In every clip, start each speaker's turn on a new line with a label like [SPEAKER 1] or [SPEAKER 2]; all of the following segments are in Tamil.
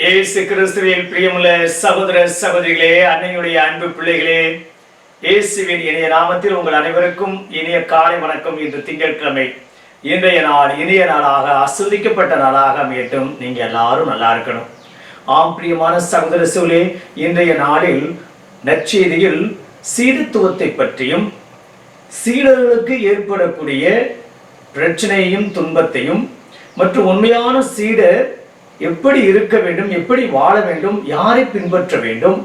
[SPEAKER 1] இயேசு கிறிஸ்துவின் பிரியமுள்ள சகோதர சகோதரிகளே அன்னையுடைய அன்பு பிள்ளைகளே இயேசுவின் இணைய நாமத்தில் உங்கள் அனைவருக்கும் இனிய காலை வணக்கம். இன்று திங்கட்கிழமை இன்றைய நாள் இனிய நாளாக அசுதிக்கப்பட்ட நாளாக அமையட்டும். நீங்கள் எல்லாரும் நல்லா இருக்கணும். ஆம் பிரியமான சகோதர சூழலே இன்றைய நாளில் நற்செய்தியில் சீடத்துவத்தை பற்றியும் சீடர்களுக்கு ஏற்படக்கூடிய பிரச்சனையும் துன்பத்தையும் மற்றும் உண்மையான சீடர் எப்படி இருக்க வேண்டும் எப்படி வாழ வேண்டும் யாரை பின்பற்ற வேண்டும்?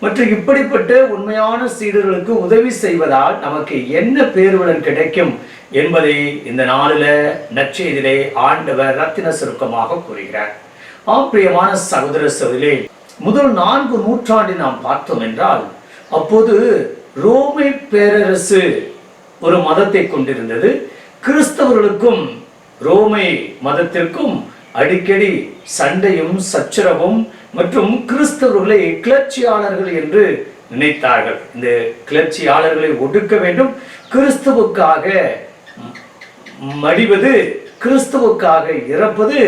[SPEAKER 1] மற்றும் இப்படிப்பட்ட உண்மையான சீடர்களுக்கு உதவி செய்வதால் நமக்கு என்ன பேருடன் கிடைக்கும் என்பதை இந்த நாளில் நற்செய்தியிலே ஆண்டவர் ரத்தின சுருக்கமாக கூறுகிறார். ஆப்பிரியமான சகோதர சகோதரிலே முதல் நான்கு நூற்றாண்டில் நாம் பார்த்தோம் என்றால் அப்போது ரோமை பேரரசு ஒரு மதத்தை கொண்டிருந்தது. கிறிஸ்தவர்களுக்கும் ரோமை மதத்திற்கும் அடிக்கடி சண்டையும் சச்சரவும் மற்றும் கிறிஸ்தவர்களை கிளர்ச்சியாளர்கள் என்று நினைத்தார்கள். இந்த கிளர்ச்சியாளர்களை ஒடுக்க வேண்டும். கிறிஸ்துவுக்காக மடிவது கிறிஸ்துவுக்காக இறப்பது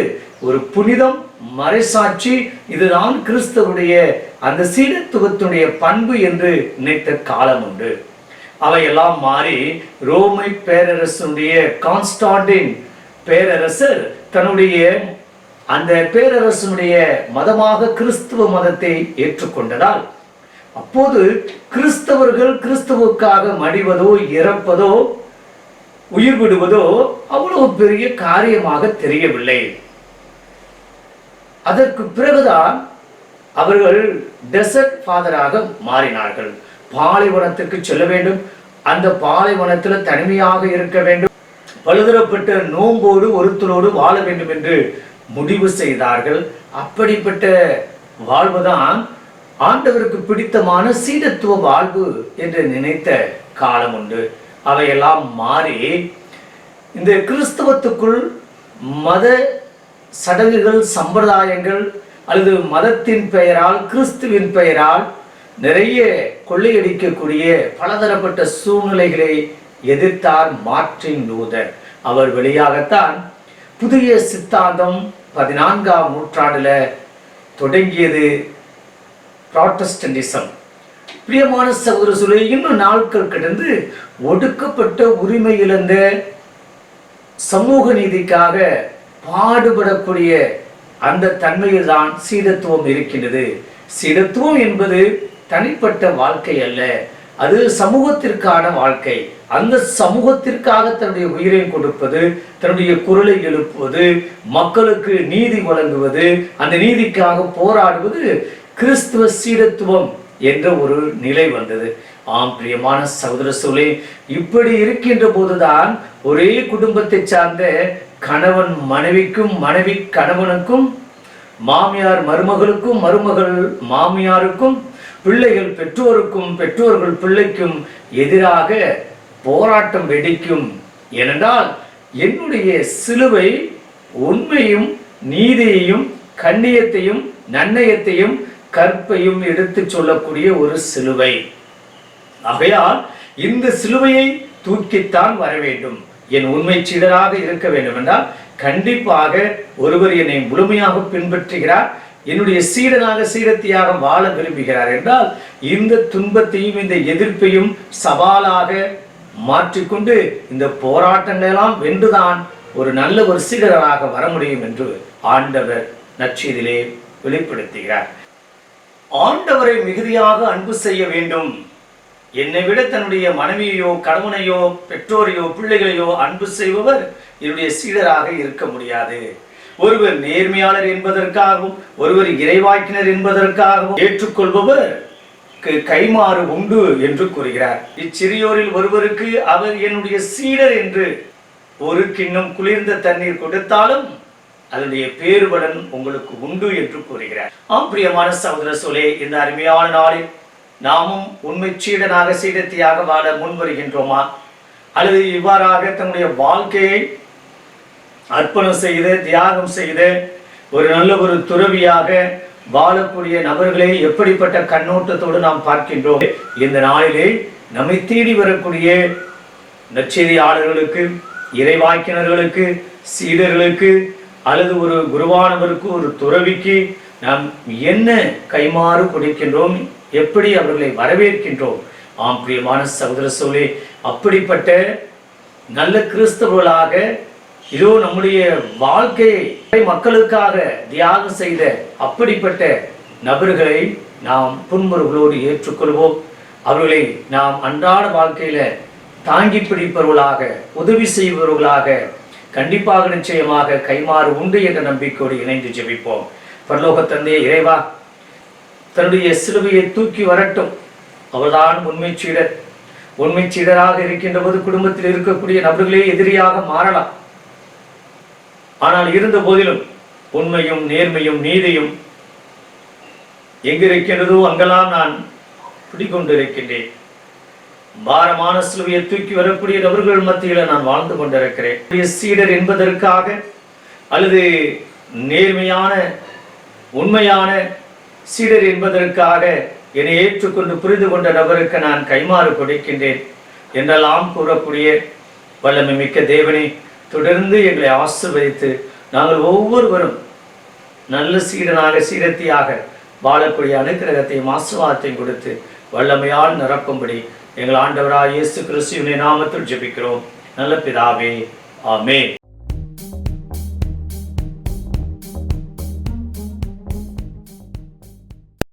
[SPEAKER 1] ஒரு புனிதம் மறைசாட்சி. இதுதான் கிறிஸ்தவருடைய அந்த சீடத்துவத்துடைய பண்பு என்று நினைத்த காலம் உண்டு. அவையெல்லாம் மாறி ரோமை பேரரசனுடைய கான்ஸ்டாண்டின் பேரரசர் தன்னுடைய அந்த பேரரசனுடைய மதமாக கிறிஸ்துவ மதத்தை ஏற்றுக்கொண்டதால் அப்போது கிறிஸ்தவர்கள் கிறிஸ்துவுக்காக மடிவதோ இறப்பதோ உயிர் விடுவதோ அவ்வளவு பெரிய காரியமாக தெரியவில்லை. அதற்கு பிறகுதான் அவர்கள் டெசர்ட் ஃபாதராக மாறினார்கள். பாலைவனத்திற்கு செல்ல வேண்டும். அந்த பாலைவனத்தில் தனிமையாக இருக்க வேண்டும். பழுதரப்பட்ட நோம்போடு ஒருத்தரோடு வாழ வேண்டும் என்று முடிவு செய்தார்கள். அப்படிப்பட்ட வாழ்வுதான் ஆண்டவருக்கு பிடித்தமான சீடத்துவ வாழ்வு என்று நினைத்த காலம் உண்டு. அவையெல்லாம் மாறி இந்த கிறிஸ்தவத்துக்குள் மத சடங்குகள் சம்பிரதாயங்கள் அல்லது மதத்தின் பெயரால் கிறிஸ்துவின் பெயரால் நிறைய கொள்ளையடிக்கக்கூடிய பலதரப்பட்ட சூழ்நிலைகளை எதிர்த்தார் மாற்றின் லூதர். அவர் வழியாகத்தான் புதிய சித்தாந்தம் பதினான்காம் நூற்றாண்டில் தொடங்கியது ப்ராட்டஸ்டன்டிசம் பிரியமான சகோதர சூழலை இன்னும் நாட்கள் கடந்து ஒடுக்கப்பட்ட உரிமை இழந்த சமூக நீதிக்காக பாடுபடக்கூடிய அந்த தன்மையில் தான் சீடத்துவம் இருக்கின்றது. சீடத்துவம் என்பது தனிப்பட்ட வாழ்க்கை அல்ல. அது சமூகத்திற்கான வாழ்க்கை. அந்த சமூகத்திற்காக தன்னுடைய உயிரை கொடுப்பது தன்னுடைய குரலை எழுப்புவது மக்களுக்கு நீதி வழங்குவது அந்த நீதிக்காக போராடுவது கிறிஸ்துவ சீடத்துவம் என்ற ஒரு நிலை வந்தது. ஆம் பிரியமான சகோதர சோழே இப்படி இருக்கின்ற போதுதான் ஒரே குடும்பத்தை சார்ந்த கணவன் மனைவிக்கும் மனைவி கணவனுக்கும் மாமியார் மருமகளுக்கும் மருமகள் மாமியாருக்கும் பிள்ளைகள் பெற்றோருக்கும் பெற்றோர்கள் பிள்ளைக்கும் எதிராக போராட்டம் வெடிக்கும். ஏனென்றால் என்னுடைய சிலுவை உண்மையும் நீதியையும் கண்ணியத்தையும் நன்னயத்தையும் கற்பையும் எடுத்துச் சொல்லக்கூடிய ஒரு சிலுவை. ஆகையால் இந்த சிலுவையை தூக்கித்தான் வர வேண்டும். என் உண்மை சீடராக இருக்க வேண்டும் என்றால் கண்டிப்பாக ஒருவர் என்னை முழுமையாக பின்பற்றுகிறார். என்னுடைய சீடனாக சீடத்தியாக வாழ விரும்புகிறார் என்றால் இந்த துன்பத்தையும் இந்த எதிர்ப்பையும் சவாலாக மாற்றிக்கொண்டு இந்த போராட்டங்களெல்லாம் வென்றுதான் ஒரு நல்ல ஒரு சீடராக வர முடியும் என்று ஆண்டவர் நச்சியதிலே வெளிப்படுத்துகிறார். ஆண்டவரை மிகுதியாக அன்பு செய்ய வேண்டும். என்னை விட தன்னுடைய மனைவியையோ கணவனையோ பெற்றோரையோ பிள்ளைகளையோ அன்பு செய்பவர் என்னுடைய சீடராக இருக்க முடியாது. ஒருவர் நேர்மையாளர் என்பதற்காகவும் ஒருவர் இறைவாக்கினர் என்பதற்காகவும் ஏற்றுக்கொள்பவர் கைமாறு உண்டு என்று கூறுகிறார். இச்சிறியோரில் ஒருவருக்கு அவர் என்னுடைய சீடர் என்று ஒரு கிண்ணம் குளிர்ந்த தண்ணீர் கொடுத்தாலும் அதனுடைய பேருபலன் உங்களுக்கு உண்டு என்று கூறுகிறார். ஆம் பிரியமான சகோதர சோலே இந்த அருமையான நாளில் நாமும் உண்மை சீடனாக சீடத்தியாக வாழ முன் வருகின்றோமா அல்லது இவ்வாறாக தன்னுடைய வாழ்க்கையை அர்ப்பணம் செய்து தியாகம் செய்து ஒரு நல்ல ஒரு துறவியாக வாழக்கூடிய நபர்களை எப்படிப்பட்ட கண்ணோட்டத்தோடு நாம் பார்க்கின்றோம்? இந்த நாளிலே நம்மை தேடி வரக்கூடிய நற்செய்தியாளர்களுக்கு இறைவாக்கினர்களுக்கு சீடர்களுக்கு அல்லது ஒரு குருவானவருக்கு ஒரு துறவிக்கு நாம் என்ன கைமாறு கொடுக்கின்றோம்? எப்படி அவர்களை வரவேற்கின்றோம்? ஆம் பிரியமான சகோதர சோழே அப்படிப்பட்ட நல்ல கிறிஸ்தவர்களாக இதோ நம்முடைய வாழ்க்கையை மக்களுக்காக தியாகம் செய்த அப்படிப்பட்ட நபர்களை நாம் புன்முறுகளோடு ஏற்றுக்கொள்வோம். அவர்களை நாம் அன்றாட வாழ்க்கையில தாங்கி பிடிப்பவர்களாக உதவி செய்பவர்களாக கண்டிப்பாக நிச்சயமாக கைமாறு உண்டு என்ற நம்பிக்கையோடு இணைந்து ஜெபிப்போம். பரலோக தந்தையே இறைவா தன்னுடைய சிலுவையை தூக்கி வரட்டும். அவர்தான் உண்மை சீடர். உண்மை சீடராக இருக்கின்ற போது குடும்பத்தில் இருக்கக்கூடிய நபர்களே எதிரியாக மாறலாம். ஆனால் இருந்த போதிலும் உண்மையும் நேர்மையும் நீதியும் எங்கிருக்கின்றதோ அங்கெல்லாம் நான் பிடிக்கொண்டிருக்கின்றேன் பாரமான சிலுவையை தூக்கி வரக்கூடிய நபர்கள் மத்தியில் நான் வாழ்ந்து கொண்டிருக்கிறேன். சீடர் என்பதற்காக அல்லது நேர்மையான உண்மையான சீடர் என்பதற்காக என்னை ஏற்றுக்கொண்டு புரிந்து கொண்ட நபருக்கு நான் கைமாறு கொடுக்கின்றேன். என்றெல்லாம் கூறக்கூடிய வல்லமை மிக்க தேவனே தொடர்ந்து எங்களை ஆசிர்வதித்து நாங்கள் ஒவ்வொருவரும் நல்ல சீடனாக சீரத்தியாக வாழக்கூடிய அனுக்கிரகத்தையும் ஆசிர்வாதத்தையும் கொடுத்து வல்லமையால் நிரப்பும்படி எங்கள் ஆண்டவராக இயேசு கிறிஸ்துவின் நாமத்தில் ஜெபிக்கிறோம். நல்ல பிதாவே ஆமே